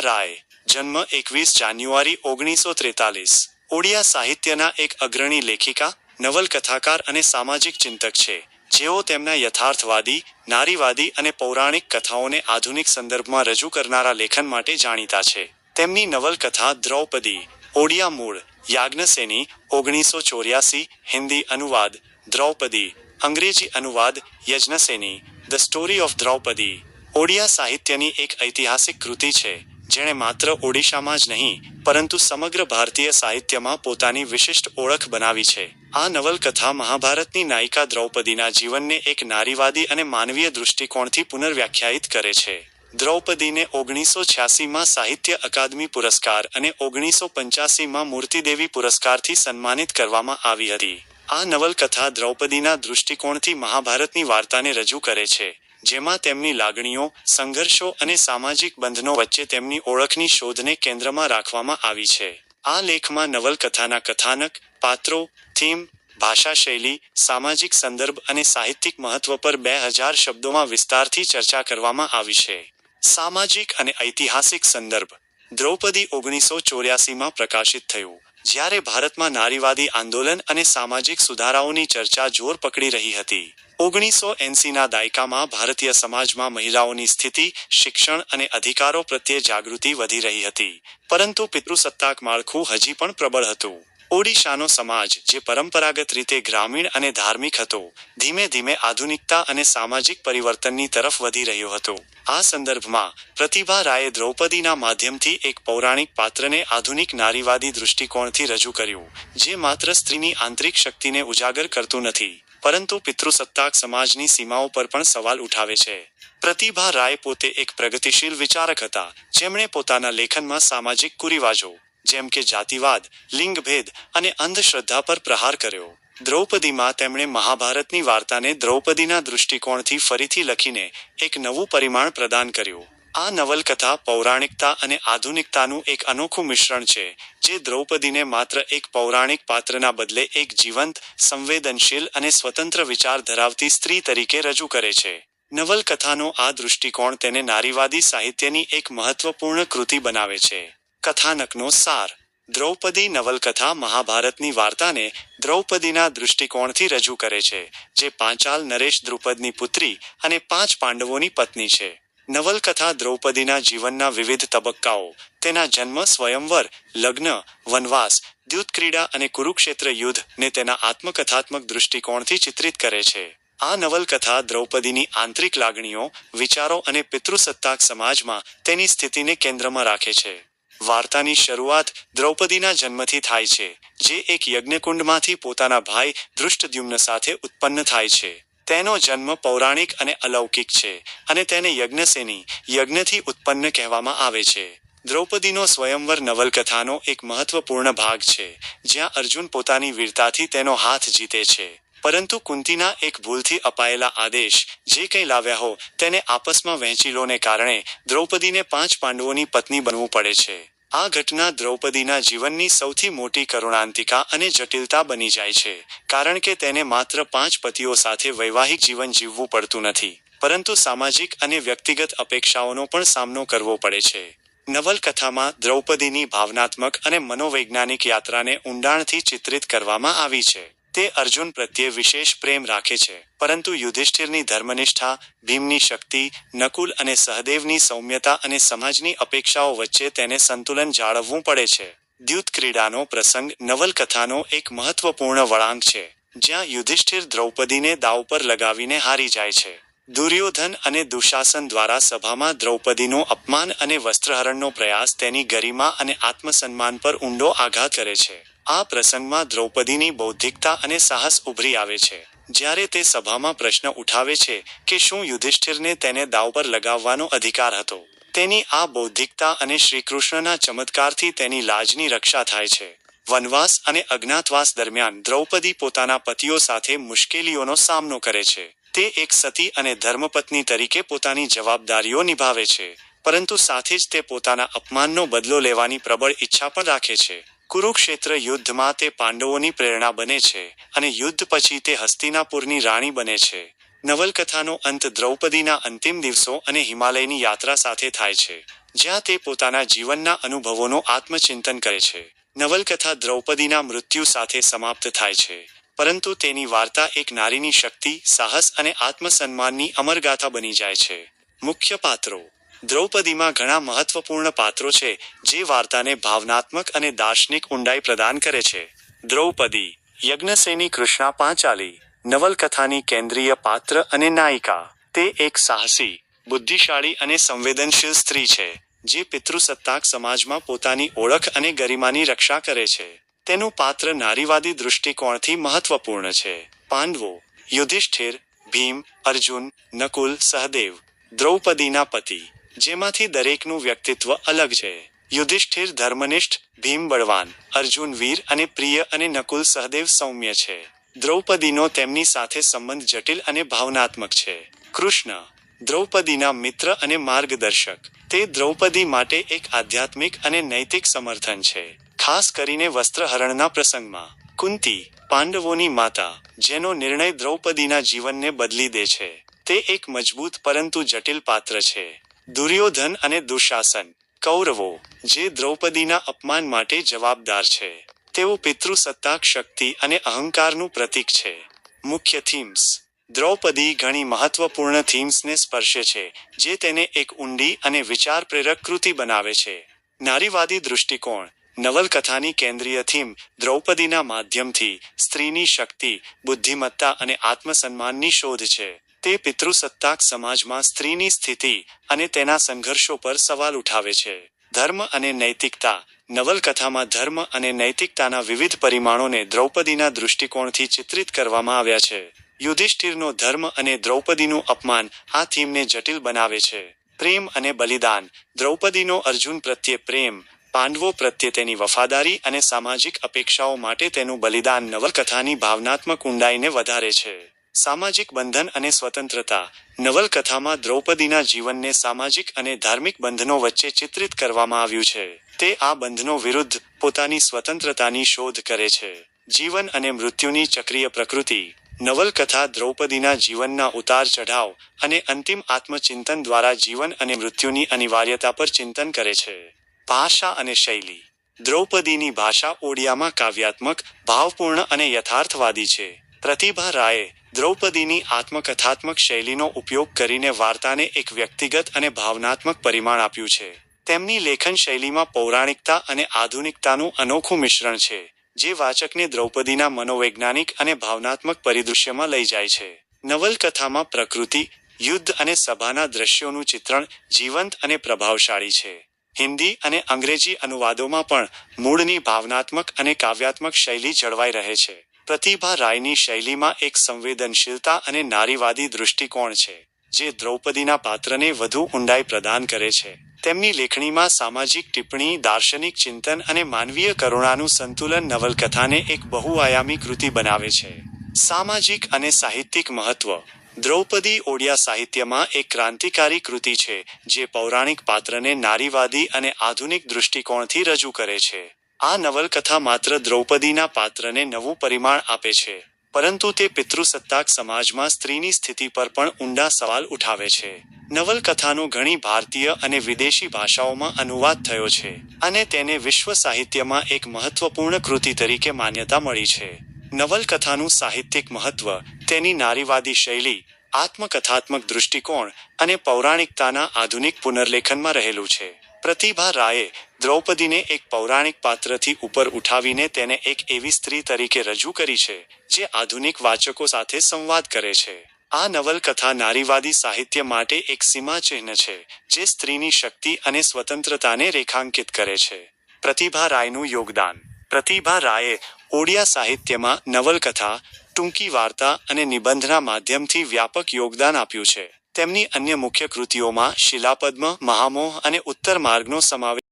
રાય, જન્મ એકવીસ જાન્યુઆરી ઓગણીસો ત્રેતાલીસ. ઓડિયા સાહિત્યના એક અગ્રણી લેખિકા, નવલકથાકાર અને સામાજિક ચિંતક છે. જેઓ તેમના યથાર્થવાદી, નારીવાદી અને પૌરાણિક કથાઓને આધુનિક સંદર્ભમાં રજૂ કરનારા લેખન માટે જાણીતા છે. તેમની નવલકથા દ્રૌપદી, ઓડિયા મૂળ, યાજ્ઞસેની, ઓગણીસો ચોર્યાસી, હિન્દી અનુવાદ, દ્રૌપદી, અંગ્રેજી અનુવાદ, Yajnaseni, the story of Draupadi. Odia સાહિત્યની એક ઐતિહાસિક કૃતિ છે. જેણે માત્ર ઓડિશામાં જ નહીં, પરંતુ સમગ્ર ભારતીય સાહિત્યમાં પોતાની વિશિષ્ટ ઓળખ બનાવી છે. આ નવલકથા મહાભારતની નાયિકા દ્રૌપદીના જીવનને એક નારીવાદી અને માનવીય દૃષ્ટિકોણથી પુનર્વ્યાખ્યાયિત કરે છે. દ્રૌપદીને ઓગણીસો છ્યાસીમાં સાહિત્ય અકાદમી પુરસ્કાર અને ઓગણીસો પંચ્યાસીમાં મૂર્તિદેવી પુરસ્કારથી સન્માનિત કરવામાં આવી હતી. આ નવલકથા દ્રૌપદીના દૃષ્ટિકોણથી મહાભારતની વાર્તાને રજૂ કરે છે. જેમાં તેમની લાગણીઓ, સંઘર્ષો અને સામાજિક બંધનો વચ્ચે તેમની ઓળખની શોધને કેન્દ્રમાં રાખવામાં આવી છે. આ લેખમાં નવલકથાના કથાનક, પાત્રો, થીમ ભાષા શૈલી સામાજિક સંદર્ભ અને સાહિત્યિક મહત્વ પર બે હજાર શબ્દોમાં વિસ્તારથી ચર્ચા કરવામાં આવી છે. સામાજિક અને ઐતિહાસિક સંદર્ભ. દ્રૌપદી ઓગણીસો ચોર્યાસીમાં પ્રકાશિત થયું. જ્યારે ભારતમાં નારીવાદી આંદોલન અને સામાજિક સુધારાઓની ચર્ચા જોર પકડી રહી હતી. ઓગણીસો એંસીના દાયકામાં ભારતીય સમાજમાં મહિલાઓની સ્થિતિ, શિક્ષણ અને અધિકારો પ્રત્યે જાગૃતિ વધી રહી હતી. પરંતુ પિતૃસત્તાક માળખું હજી પણ પ્રબળ હતું. ઓડિશાનો સમાજ, જે પરંપરાગત રીતે ગ્રામીણ અને ધાર્મિક હતો, ધીમે ધીમે આધુનિકતા અને સામાજિક પરિવર્તનની તરફ વધી રહ્યો હતો. આ સંદર્ભમાં પ્રતિભા રાયે દ્રૌપદીના માધ્યમથી એક પૌરાણિક પાત્રને આધુનિક નારીવાદી દૃષ્ટિકોણથી રજૂ કર્યું, જે માત્ર સ્ત્રીની આંતરિક શક્તિને ઉજાગર કરતું નથી. પરંતુ પિતૃસત્તાક સમાજની સીમાઓ પર પણ સવાલ ઉઠાવે છે. પ્રતિભા રાય પોતે એક પ્રગતિશીલ વિચારક હતા, જેમણે પોતાના લેખનમાં સામાજિક કુરિવાજો, જેમ કે જાતિવાદ, લિંગભેદ અને અંધશ્રદ્ધા પર પ્રહાર કર્યો. દ્રૌપદીમાં તેમણે મહાભારતની વાર્તાને દ્રૌપદીના દૃષ્ટિકોણથી ફરીથી લખીને એક નવું પરિમાણ પ્રદાન કર્યું. આ નવલકથા પૌરાણિકતા અને આધુનિકતાનું એક અનોખું મિશ્રણ છે, જે દ્રૌપદીને માત્ર એક પૌરાણિક પાત્રના બદલે એક જીવંત, સંવેદનશીલ અને સ્વતંત્ર વિચાર ધરાવતી સ્ત્રી તરીકે રજૂ કરે છે. નવલકથાનો આ દૃષ્ટિકોણ તેને નારીવાદી સાહિત્યની એક મહત્વપૂર્ણ કૃતિ બનાવે છે. કથાનકનો સાર. દ્રૌપદી નવલકથા મહાભારતની વાર્તાને દ્રૌપદીના દૃષ્ટિકોણથી રજૂ કરે છે, જે પાંચાલ નરેશ દ્રુપદની પુત્રી અને પાંચ પાંડવોની પત્ની છે. નવલકથા દ્રૌપદીના જીવનના વિવિધ તબક્કાઓ, તેના જન્મ, સ્વયંવર, લગ્ન, વનવાસ, દ્યુતક્રીડા અને કુરુક્ષેત્ર યુદ્ધ ને તેના આત્મકથાત્મક દૃષ્ટિકોણથી ચિત્રિત કરે છે. આ નવલકથા દ્રૌપદીની આંતરિક લાગણીઓ, વિચારો અને પિતૃસત્તાક સમાજમાં તેની સ્થિતિને કેન્દ્રમાં રાખે છે. વાર્તાની શરૂઆત દ્રૌપદીના જન્મથી થાય છે, જે એક યજ્ઞકુંડમાંથી પોતાના ભાઈ ધૃષ્ટદ્યુમ્ન સાથે ઉત્પન્ન થાય છે. તેનો જન્મ પૌરાણિક અને અલૌકિક છે અને તેને યજ્ઞસેની, યજ્ઞથી ઉત્પન્ન કહેવામાં આવે છે. દ્રૌપદીનો સ્વયંવર નવલકથાનો એક મહત્વપૂર્ણ ભાગ છે, જ્યાં અર્જુન પોતાની વીરતાથી તેનો હાથ જીતે છે. પરંતુ કુંતીના એક ભૂલથી અપાયેલા આદેશ, જે કંઈ લાવ્યા હો, તેને આપસમાં વહેંચી લોને કારણે દ્રૌપદીને પાંચ પાંડવોની પત્ની બનવું પડે છે. આ ઘટના દ્રૌપદીના જીવનની સૌથી મોટી કરુણાંતિકા અને જટિલતા બની જાય છે, કારણ કે તેને માત્ર પાંચ પતિઓ સાથે વૈવાહિક જીવન જીવવું પડતું નથી. પરંતુ સામાજિક અને વ્યક્તિગત અપેક્ષાઓનો પણ સામનો કરવો પડે છે. નવલકથામાં દ્રૌપદીની ભાવનાત્મક અને મનોવૈજ્ઞાનિક યાત્રાને ઊંડાણથી ચિત્રિત કરવામાં આવી છે. તે અર્જુન પ્રત્યે વિશેષ પ્રેમ રાખે છે. પરંતુ યુધિષ્ઠિરની ધર્મનિષ્ઠા, ભીમની શક્તિ, નકુલ અને સહદેવની સૌમ્યતા અને સમાજની અપેક્ષાઓ વચ્ચે તેને સંતુલન જાળવવું પડે છે. દ્યુત ક્રીડાનો પ્રસંગ નવલકથાનો એક મહત્વપૂર્ણ વળાંક છે, જ્યાં યુધિષ્ઠિર દ્રૌપદીને દાવ પર લગાવીને હારી જાય છે. દુર્યોધન અને દુશાસન દ્વારા સભામાં દ્રૌપદીનું અપમાન અને વસ્ત્રહરણનો પ્રયાસ તેની ગરિમા અને આત્મસન્માન પર ઊંડો આઘાત કરે છે. આ પ્રસંગમાં દ્રૌપદીની બૌદ્ધિકતા અને સાહસ ઉભરી આવે છે. જ્યારે તે સભામાં પ્રશ્ન ઉઠાવે છે કે શું યુધિષ્ઠિરને તેને દાવ પર લગાવવાનો અધિકાર હતો, તેની આ બૌદ્ધિકતા અને શ્રીકૃષ્ણના ચમત્કારથી તેની લાજની રક્ષા થાય છે. વનવાસ અને અજ્ઞાતવાસ દરમિયાન દ્રૌપદી પોતાના પતિઓ સાથે મુશ્કેલીઓનો સામનો કરે છે. તે એક સતી અને ધર્મપત્ની તરીકે પોતાની જવાબદારીઓ નિભાવે છે, પરંતુ સાથે જ તે પોતાના અપમાનનો બદલો લેવાની પ્રબળ ઈચ્છા પણ રાખે છે. કુરુક્ષેત્ર યુદ્ધમાં તે પાંડવોની પ્રેરણા બને છે અને યુદ્ધ પછી તે હસ્તિનાપુરની રાણી બને છે. નવલકથાનો અંત દ્રૌપદીના અંતિમ દિવસો અને હિમાલયની યાત્રા સાથે થાય છે, જ્યાં તે પોતાના જીવનના અનુભવોનું આત્મચિંતન કરે છે. નવલકથા દ્રૌપદીના મૃત્યુ સાથે સમાપ્ત થાય છે, પરંતુ તેની વાર્તા એક નારીની શક્તિ, સાહસ અને આત્મસન્માનની અમરગાથા બની જાય છે. મુખ્ય પાત્રો દ્રૌપદીમાં ઘણા મહત્વપૂર્ણ પાત્રો છે, જે વાર્તાને ભાવનાત્મક અને દાર્શનિક ઊંડાઈ પ્રદાન કરે છે. દ્રૌપદી, યજ્ઞસેની કૃષ્ણા પાંચાલી, નવલકથાની કેન્દ્રીય પાત્ર અને નાયિકા. તે એક સાહસી, બુદ્ધિશાળી અને સંવેદનશીલ સ્ત્રી છે, જે પિતૃસત્તાક સમાજમાં પોતાની ઓળખ અને ગરિમાની રક્ષા કરે છે. તેનું પાત્ર નારીવાદી દૃષ્ટિકોણથી મહત્વપૂર્ણ છે. પાંડવો, યુધિષ્ઠિર, ભીમ, અર્જુન, નકુલ, સહદેવ. દ્રૌપદીના પતિ જેમાંથી દરેકનું વ્યક્તિત્વ અલગ છે. યુધિષ્ઠિર ધર્મનિષ્ઠ, ભીમ બળવાન, અર્જુન વીર અને પ્રિય અને નકુલ સહદેવ સૌમ્ય છે. દ્રૌપદીનો તેમની સાથે સંબંધ જટિલ અને ભાવનાત્મક છે. કૃષ્ણ, દ્રૌપદીના મિત્ર અને માર્ગદર્શક, તે દ્રૌપદી માટે એક આધ્યાત્મિક અને નૈતિક સમર્થન છે. ખાસ કરીને વસ્ત્રહરણના પ્રસંગમાં, કુંતી, પાંડવોની માતા, જેનો નિર્ણય દ્રૌપદીના જીવનને બદલી દે છે, તે એક મજબૂત પરંતુ જટિલ પાત્ર છે. દુર્યોધન અને દુશાસન, કૌરવો, જે દ્રૌપદીના અપમાન માટે જવાબદાર છે. તેઓ પિતૃસત્તાક શક્તિ અને અહંકારનું પ્રતીક છે. મુખ્ય થીમ્સ દ્રૌપદી ઘણી મહત્વપૂર્ણ થીમ્સને સ્પર્શે છે, જે તેને એક ઊંડી અને વિચાર પ્રેરક કૃતિ બનાવે છે. નારીવાદી દૃષ્ટિકોણ. નવલકથાની કેન્દ્રીય થીમ દ્રૌપદીના માધ્યમથી સ્ત્રીની શક્તિ, બુદ્ધિમત્તા અને આત્મસન્માનની શોધ છે. તે પિતૃસત્તાક સમાજમાં સ્ત્રીની સ્થિતિ અને તેના સંઘર્ષો પર સવાલ ઉઠાવે છે. ધર્મ અને નૈતિકતા. નવલકથામાં ધર્મ અને નૈતિકતાના વિવિધ પરિમાણોને દ્રૌપદીના દૃષ્ટિકોણથી ચિત્રિત કરવામાં આવ્યા છે. યુધિષ્ઠિરનો ધર્મ અને દ્રૌપદીનું અપમાન આ થીમને જટિલ બનાવે છે. પ્રેમ અને બલિદાન. દ્રૌપદીનો અર્જુન પ્રત્યે પ્રેમ. પાંડવો પ્રત્યે તેની વફાદારી અને સામાજિક અપેક્ષાઓ માટે તેનું બલિદાન નવલકથાની ભાવનાત્મક ઊંડાઈને વધારે છે. સામાજિક બંધન અને સ્વતંત્રતા, નવલકથામાં દ્રૌપદીના જીવનને સામાજિક અને ધાર્મિક બંધનો વચ્ચે ચિત્રિત કરવામાં આવ્યું છે. તે આ બંધનો વિરુદ્ધ પોતાની સ્વતંત્રતાની શોધ કરે છે. જીવન અને મૃત્યુની ચક્રીય પ્રકૃતિ, નવલકથા દ્રૌપદીના જીવનના ઉતાર ચઢાવ અને અંતિમ આત્મચિંતન દ્વારા જીવન અને મૃત્યુની અનિવાર્યતા પર ચિંતન કરે છે. ભાષા અને શૈલી. દ્રૌપદીની ભાષા ઓડિયામાં કાવ્યાત્મક, ભાવપૂર્ણ અને યથાર્થવાદી છે. પ્રતિભા રાયે દ્રૌપદીની આત્મકથાત્મક શૈલીનો ઉપયોગ કરીને વાર્તાને એક વ્યક્તિગત અને ભાવનાત્મક પરિમાણ આપ્યું છે. તેમની લેખન શૈલીમાં પૌરાણિકતા અને આધુનિકતાનું અનોખું મિશ્રણ છે, જે વાચકને દ્રૌપદીના મનોવૈજ્ઞાનિક અને ભાવનાત્મક પરિદૃશ્યમાં લઈ જાય છે. નવલકથામાં પ્રકૃતિ, યુદ્ધ અને સભાના દ્રશ્યોનું ચિત્રણ જીવંત અને પ્રભાવશાળી છે. હિન્દી અને અંગ્રેજી અનુવાદોમાં પણ મૂળની ભાવનાત્મક અને કાવ્યાત્મક શૈલી જળવાઈ રહે છે. પ્રતિભા રાયની શૈલીમાં એક સંવેદનશીલતા અને નારીવાદી દૃષ્ટિકોણ છે, જે દ્રૌપદીના પાત્રને વધુ ઊંડાઈ પ્રદાન કરે છે. તેમની લેખણીમાં સામાજિક ટિપ્પણી, દાર્શનિક ચિંતન અને માનવીય કરુણાનું સંતુલન નવલકથાને એક બહુઆયામી કૃતિ બનાવે છે. સામાજિક અને સાહિત્યિક મહત્વ. દ્રૌપદી ઓડિયા સાહિત્યમાં એક ક્રાંતિકારી કૃતિ છે, જે પૌરાણિક પાત્રને નારીવાદી અને આધુનિક દૃષ્ટિકોણથી રજૂ કરે છે. આ નવલકથા માત્ર દ્રૌપદીના પાત્રને નવું પરિમાણ આપે છે, પરંતુ તે પિતૃસત્તાક સમાજમાં સ્ત્રીની સ્થિતિ પર પણ ઊંડા સવાલ ઉઠાવે છે. નવલકથાનો ઘણી ભારતીય અને વિદેશી ભાષાઓમાં અનુવાદ થયો છે અને તેને વિશ્વ સાહિત્યમાં એક મહત્વપૂર્ણ કૃતિ તરીકે માન્યતા મળી છે. નવલકથાનું સાહિત્યિક મહત્વ, તેની નારીવાદી શૈલી, આત્મકથાત્મક દૃષ્ટિકોણ અને પૌરાણિકતાના આધુનિક પુનર્લેખનમાં રહેલું છે. પ્રતિભા રાયે દ્રૌપદીને એક પૌરાણિક પાત્રથી ઉપર ઉઠાવીને તેને એક એવી સ્ત્રી તરીકે રજૂ કરી છે, જે આધુનિક વાચકો સાથે સંવાદ કરે છે. આ નવલકથા નારીવાદી સાહિત્ય માટે એક સીમાચિહ્ન છે, જે સ્ત્રીની શક્તિ અને સ્વતંત્રતાને રેખાંકિત કરે છે. પ્રતિભા રાયનું યોગદાન. પ્રતિભા રાયે ઓડિયા સાહિત્યમાં નવલકથા, ટૂંકી વાર્તા અને નિબંધના માધ્યમથી વ્યાપક યોગદાન આપ્યું છે. તેમની અન્ય મુખ્ય કૃતિઓમાં શિલાપદ્મ મહામોહ અને ઉત્તર માર્ગનો સમાવેશ